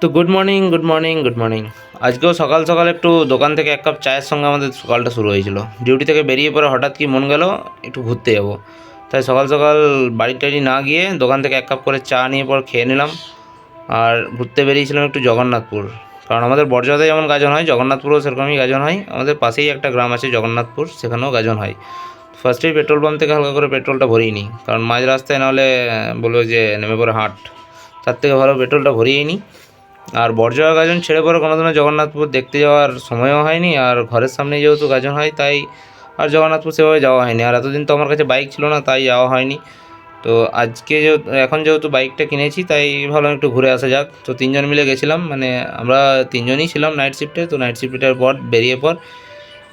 তো good morning good morning good morning আজকেও সকাল সকাল একটু দোকান থেকে এক কাপ চায়ের সঙ্গে আমাদের সকালটা শুরু হয়েছিল। ডিউটি থেকে বেরিয়ে পরে হঠাৎ কি মন গেল, একটু ঘুরতে যাব। তাই সকাল সকাল বাড়ি টাড়ি না গিয়ে দোকান থেকে এক কাপ করে চা নিয়ে পর খেয়ে নিলাম। আর ঘুরতে বেরিয়েছিলাম একটু জগন্নাথপুর। কারণ আমাদের বর্জাতে যেমন গাজন হয়, জগন্নাথপুরও সেরকমই গাজন হয়। আমাদের পাশেই একটা গ্রাম আছে জগন্নাথপুর, সেখানেও গাজন হয়। ফার্স্টেই পেট্রোল পাম্প থেকে হালকা করে পেট্রোলটা ভরিয়ে নিই। কারণ মাঝ রাস্তায় নাহলে বলব যে নেমে পড়ে হাট। তার থেকে ভালো পেট্রোলটা ভরিয়ে নিই। আর বর্জয়া গাজন ছেড়ে পরে কোনোদিনও জগন্নাথপুর দেখতে যাওয়ার সময়ও হয়নি, আর ঘরের সামনে যেহেতু গাজন হয় তাই আর জগন্নাথপুর সেভাবে যাওয়া হয়নি। আর এতদিন তো আমার কাছে বাইক ছিল না, তাই যাওয়া হয়নি। তো আজকে যেহেতু, এখন যেহেতু বাইকটা কিনেছি, তাই ভাবলাম একটু ঘুরে আসা যাক। তো তিনজন মিলে গেছিলাম মানে আমরা তিনজনই ছিলাম নাইট শিফটে তো নাইট শিফটের পর বেরিয়ে পর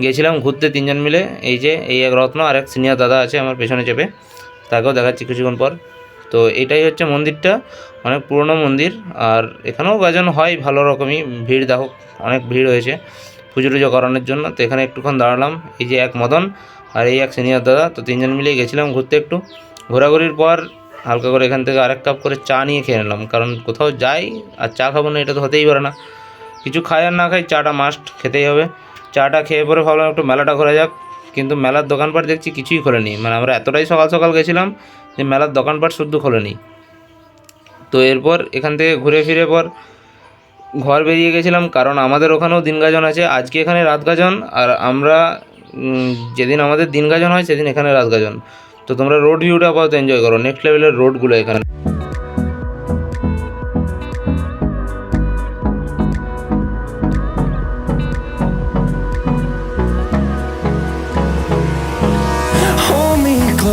গেছিলাম ঘুরতে তিনজন মিলে। এই যে, এই এক রত্ন আর এক সিনিয়র দাদা আছে আমার পেছনে চেপে, তাকেও দেখাচ্ছি কিছুক্ষণ পর। তো এটাই হচ্ছে মন্দিরটা, অনেক পুরনো মন্দির। আর এখানেও গাজন হয় ভালো রকমই, ভিড় দেখো, অনেক ভিড় হয়েছে পুজো টুজো করানোর জন্য। তো এখানে একটুক্ষণ দাঁড়ালাম, এই যে এক মদন আর এই এক সিনিয়র দাদা, তো তিনজন মিলিয়ে গেছিলাম ঘুরতে একটু। ঘোরাঘুরির পর হালকা করে এখান থেকে আরেক কাপ করে চা নিয়ে খেয়ে নিলাম, কারণ কোথাও যাই আর চা খাব না, এটা তো হতেই পারে না। কিছু খাই আর না খাই, চাটা মাস্ট খেতেই হবে। চাটা খেয়ে পরে ভাবলাম একটু মেলাটা ঘোরা যাক। কিন্তু মেলার দোকানপাট দেখছি কিছুই খোলেনি। মানে আমরা এতটাই সকাল সকাল গেছিলাম যে মেলার দোকানপাট শুদ্ধ খোলেনি। তো এরপর এখান থেকে ঘুরে ফিরে পর ঘর বেরিয়ে গেছিলাম, কারণ আমাদের ওখানেও দিন গাজন আছে। আজকে এখানে রাত গাজন, আর আমরা যেদিন আমাদের দিন গাজন হয়, সেদিন এখানে রাত গাজন। তো তোমরা রোড ভিউটা আপাতত এনজয় করো। নেক্সট লেভেলের রোডগুলো এখানে।